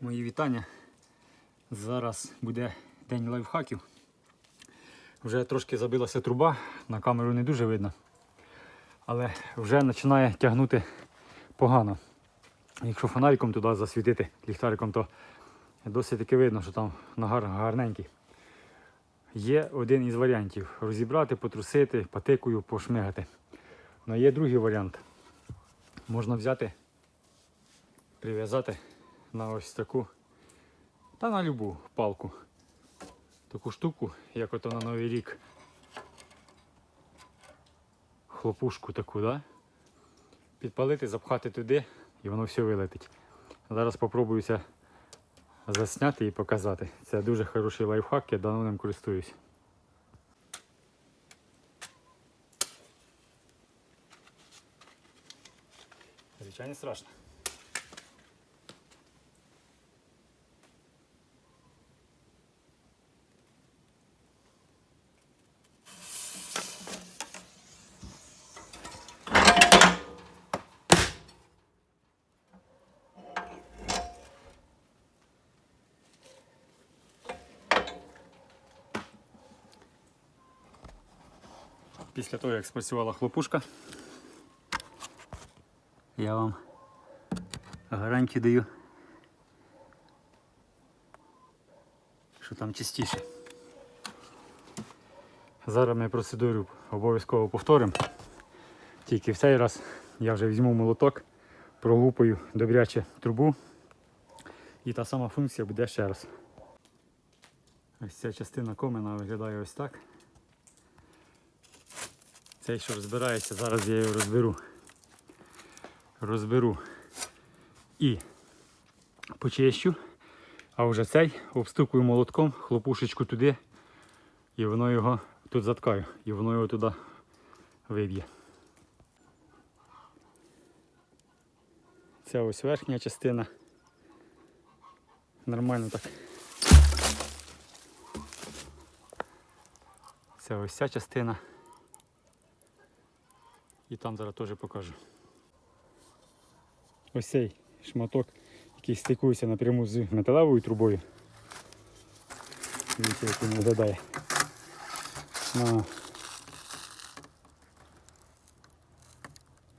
Мої вітання. Зараз буде день лайфхаків. Вже трошки забилася труба, на камеру не дуже видно. Але вже починає тягнути погано. Якщо фонариком туди засвітити ліхтариком, то досить таки видно, що там нагар гарненький. Є один із варіантів розібрати, потрусити, патикою, пошмигати. Але є другий варіант. Можна взяти, прив'язати на ось таку, та на любу палку. Таку штуку, як ото на Новий рік. Хлопушку таку, да? Підпалити, запхати туди і воно все вилетить. Зараз спробуюся засняти і показати. Це дуже хороший лайфхак, я давно ним користуюсь. Звичайно страшно. Після того, як спрацювала хлопушка, я вам гарантію даю, що там чистіше. Зараз ми процедуру обов'язково повторимо. Тільки в цей раз я вже візьму молоток, прогупаю добряче трубу. І та сама функція буде ще раз. Ось ця частина комина виглядає ось так. Цей, що розбирається, зараз я його розберу. Розберу і почищу. А вже цей обстукую молотком, хлопушечку туди, і воно його тут заткаю, і воно його туди виб'є. Ця ось верхня частина. Нормально так. Це ось ця частина. І там зараз теж покажу. Ось цей шматок, який стикується напряму з металевою трубою. Дивіться, як він виглядає. На.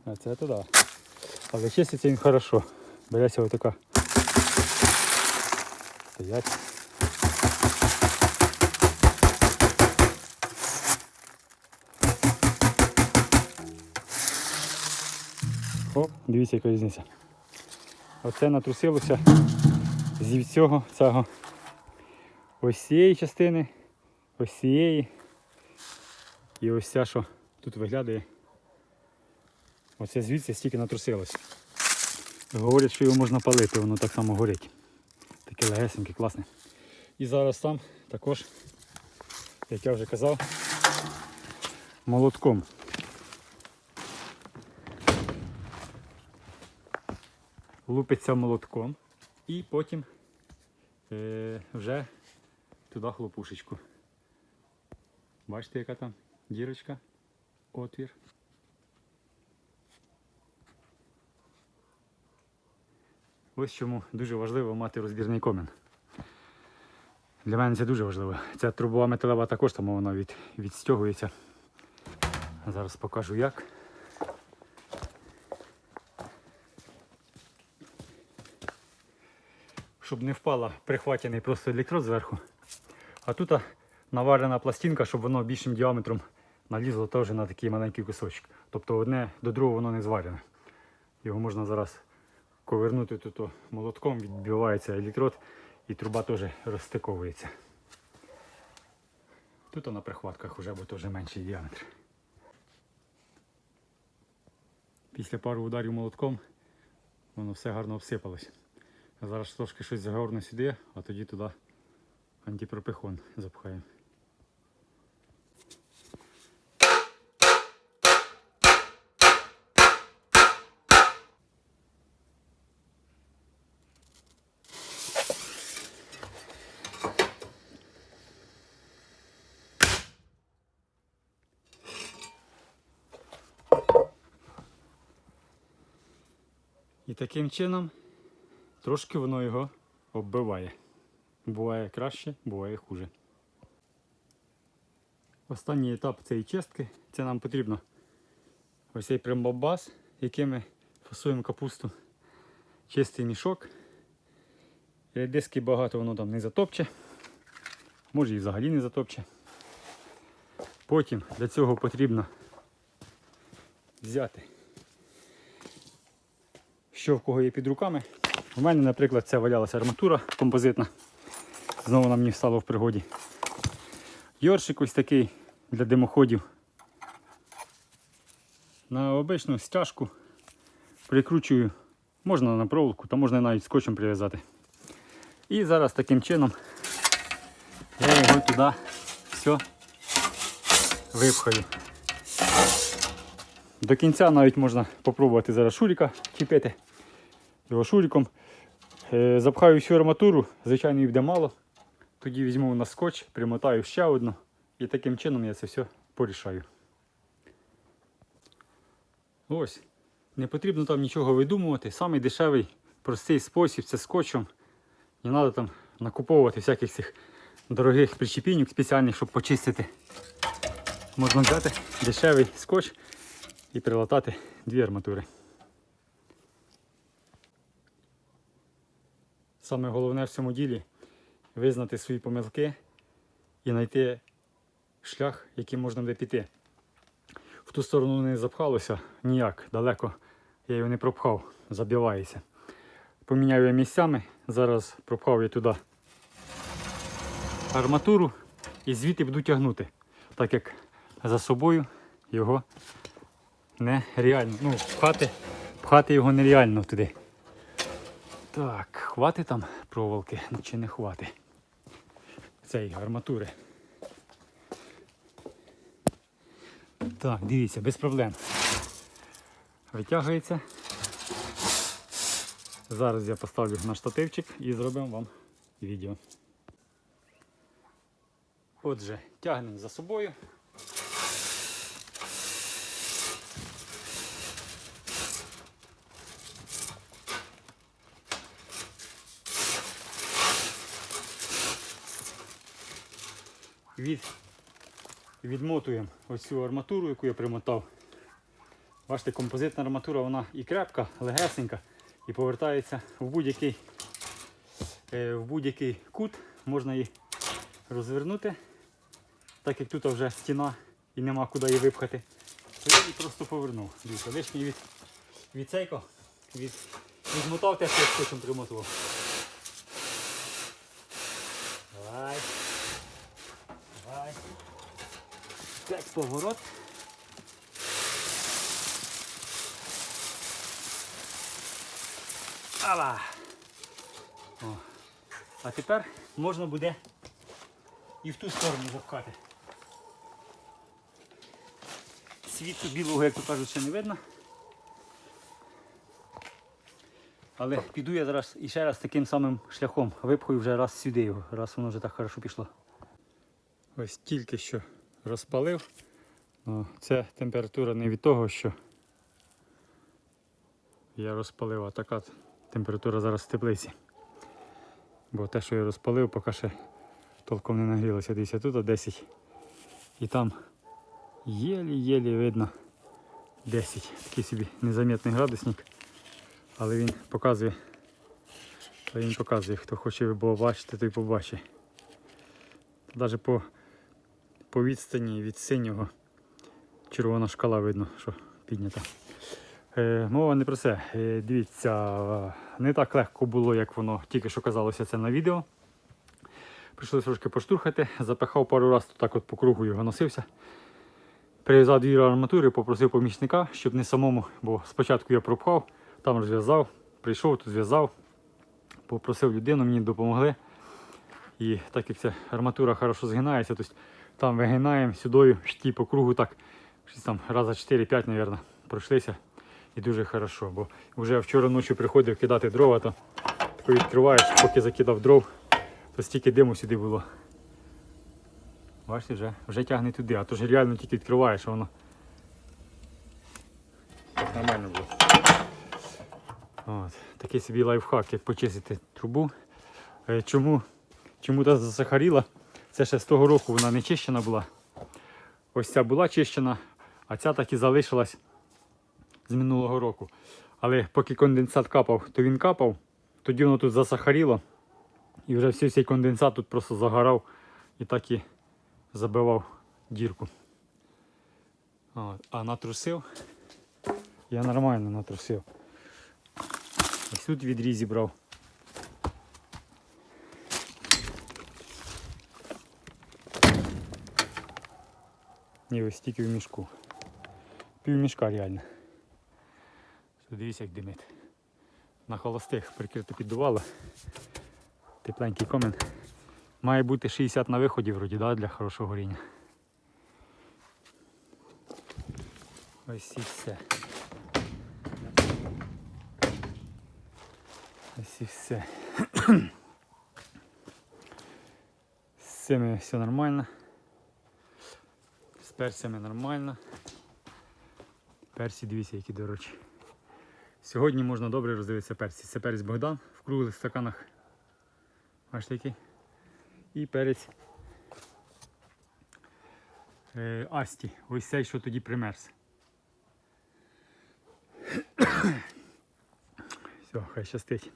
А це то да. Але чиститься він хорошо. Береться отака. Стоять. Оп, дивіться, яка різниця. Оце натрусилося зі всього цього ось цієї частини, ось цієї і ось ця, що тут виглядає. Оце звідси стільки натрусилося. Говорять, що його можна палити, воно так само горить. Таке легесеньке, класне. І зараз там також, як я вже казав, молотком. Лупиться молотком і потім е, вже туди хлопушечку. Бачите, яка там дірочка, отвір. Ось чому дуже важливо мати розбірний комін. Для мене це дуже важливо. Ця трубова металева також, тому вона від, відстягується. Зараз покажу як. Щоб не впала прихвачений просто електрод зверху. А тут наварена пластинка, щоб воно більшим діаметром налізло теж на такий маленький кусочок. Тобто одне до другого воно не зварене. Його можна зараз ковернути тут молотком, відбивається електрод і труба теж розстиковується. Тут на прихватках вже бо теж менший діаметр. Після пару ударів молотком воно все гарно обсипалось. Зараз трошки щось загорне сюди, а тоді туди антипропихон запхаємо. І таким чином трошки воно його оббиває. Буває краще, буває хуже. Останній етап цієї чистки це нам потрібно ось цей примбабас, яким ми фасуємо капусту. Чистий мішок. Редиски багато воно там не затопче. Може і взагалі не затопче. Потім для цього потрібно взяти, що в кого є під руками. У мене, наприклад, це валялася арматура композитна. Знову вона мені стало в пригоді. Йоршик ось такий для димоходів. На обичну стяжку прикручую, можна на проволоку, та можна навіть скотчем прив'язати. І зараз таким чином я його туди все випхаю. До кінця навіть можна спробувати зараз шуріка чіпити. Його шуріком. Е, Запхаю всю арматуру, звичайно, її буде мало. Тоді візьму на скотч, примотаю ще одну і таким чином я це все порішаю. Ось. Не потрібно там нічого видумувати. Самий дешевий, простий спосіб це скотчем. Не треба там накуповувати всяких цих дорогих причепіньок спеціальних, щоб почистити. Можна взяти дешевий скотч і прилатати дві арматури. Саме головне в цьому ділі визнати свої помилки і знайти шлях, яким можна буде піти. В ту сторону не запхалося ніяк, далеко я його не пропхав, забивається. Поміняв я місцями, зараз пропхав я туди арматуру і звідти буду тягнути, так як за собою його нереально. Ну, пхати, пхати його нереально туди. Так, хвати там проволоки чи не хвати. Цієї арматури. Так, дивіться, без проблем. Витягується. Зараз я поставлю на штативчик і зробимо вам відео. Отже, тягнемо за собою. Від, відмотуємо ось цю арматуру, яку я примотав. Бачите, композитна арматура вона і крепка, легесенька, і повертається в будь-який е, в будь-який кут, можна її розвернути, так як тут вже стіна і нема куди її випхати. То я її просто повернув. Дивіться, лишній від, від цейко, від, відмотав те, що я примотував. Поворот. Ала. О. А тепер можна буде і в ту сторону запхати. Світу білого, як то кажуть, ще не видно. Але піду я зараз і ще раз таким самим шляхом. Випхаю вже раз сюди його, раз воно вже так хорошо пішло. Ось тільки що розпалив. Це температура не від того, що я розпалив, а така температура зараз в теплиці. Бо те, що я розпалив, поки ще толком не нагрілося. Дивіться, тут 10. І там єлі-єлі видно 10. Такий собі незамітний градусник. Але він показує, але він показує, хто хоче побачити, той побачить. Навіть по, по відстані від синього червона шкала видно, що піднята. Е, мова не про це. Е, дивіться, не так легко було, як воно тільки що казалося це на відео. Прийшлося трошки поштурхати, запихав пару разів так от по кругу його носився. Прив'язав дві арматури, попросив помічника, щоб не самому, бо спочатку я пропхав, там розв'язав, прийшов, тут зв'язав, попросив людину, мені допомогли. І так як ця арматура хорошо згинається, то там вигинаємо сюди по кругу так, щось там раза 4-5, мабуть, пройшлися. І дуже хорошо, бо вже вчора ночі приходив кидати дрова, то тако відкриваєш, поки закидав дров, то стільки диму сюди було. Бачите, вже, вже тягне туди, а то ж реально тільки відкриваєш, а воно нормально було. От, такий собі лайфхак, як почистити трубу. Е, Чому, чому та засахаріла? Це ще з того року вона не чищена була. Ось ця була чищена, а ця так і залишилась з минулого року. Але поки конденсат капав, то він капав, тоді воно тут засахаріло. І вже всій цей конденсат тут просто загорав і так і забивав дірку. А натрусив. Я нормально натрусив. Ось тут відріз зібрав. Ні, ось тільки в мішку. Пів мішка реально. Дивіться, як димить. На холостих прикрито піддувало. Тепленький комен. Має бути 60 на виході вроді, да, для хорошого горіння. Ось і все. Ось і все. З цими все нормально. З перцями нормально. Перці дивіться, які дорожчі. Сьогодні можна добре роздивитися персі. Це перець Богдан в круглих стаканах. Бачите який? І перець е, Асті. Ось цей, що тоді примерз. Все, хай щастить.